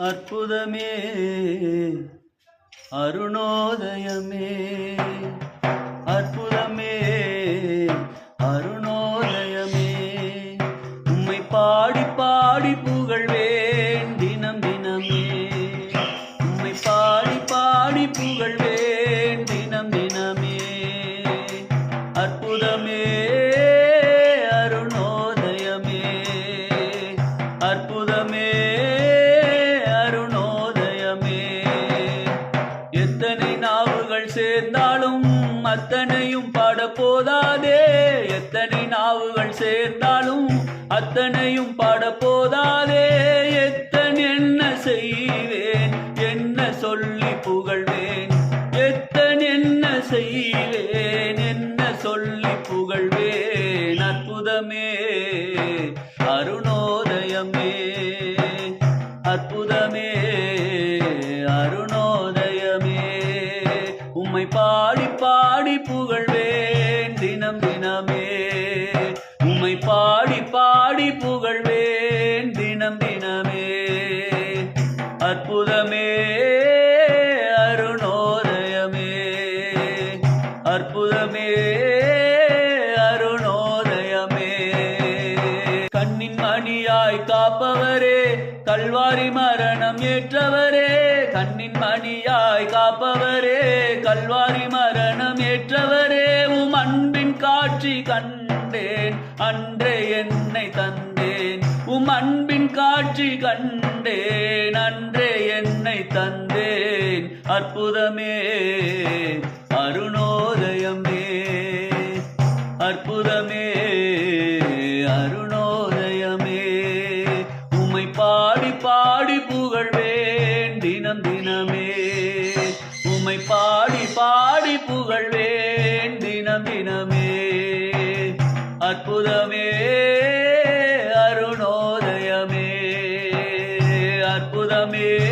அற்புதமே அருணோதயமே. அற்புதமே அருணோதயமே. உம்மை பாடி பாடி புகழ்வேன் தினம் தினமே. உம்மை பாடி பாடி புகழ்வேன் தினம் தினமே. அற்புதமே சேர்ந்தாலும் அத்தனையும் பாட போதாதே. எத்தனை நாவுகள் சேர்ந்தாலும் அத்தனையும் பாட போதாதே. எத்தனை என்ன செய்வேன்? என்ன சொல்லி புகழ்வேன்? எத்தன் என்ன செய்வேன்? என்ன சொல்லி புகழ்வேன்? அற்புதமே அருணோதயமே. பாடி புகழ்வேன் தினம் தினமே. உமை பாடி பாடி புகழ்வேன் தினம் தினமே. அற்புதமே அருணோதயமே. அற்புத காப்பவரே கல்வாரி மரணம் ஏற்றவரே கண்ணின் மணியாய் காப்பவரே கல்வாரி மரணம் ஏற்றவரே உம் அன்பின் காட்சி கண்டேன் அன்றே என்னை தந்தேன். உம் அன்பின் காட்சி கண்டேன் அன்றே என்னை தந்தேன். அற்புதமே. தினமே. உமை பாடி பாடி புகழ்வேன் தினம் தினமே. அற்புதமே அருணோதயமே. அற்புதமே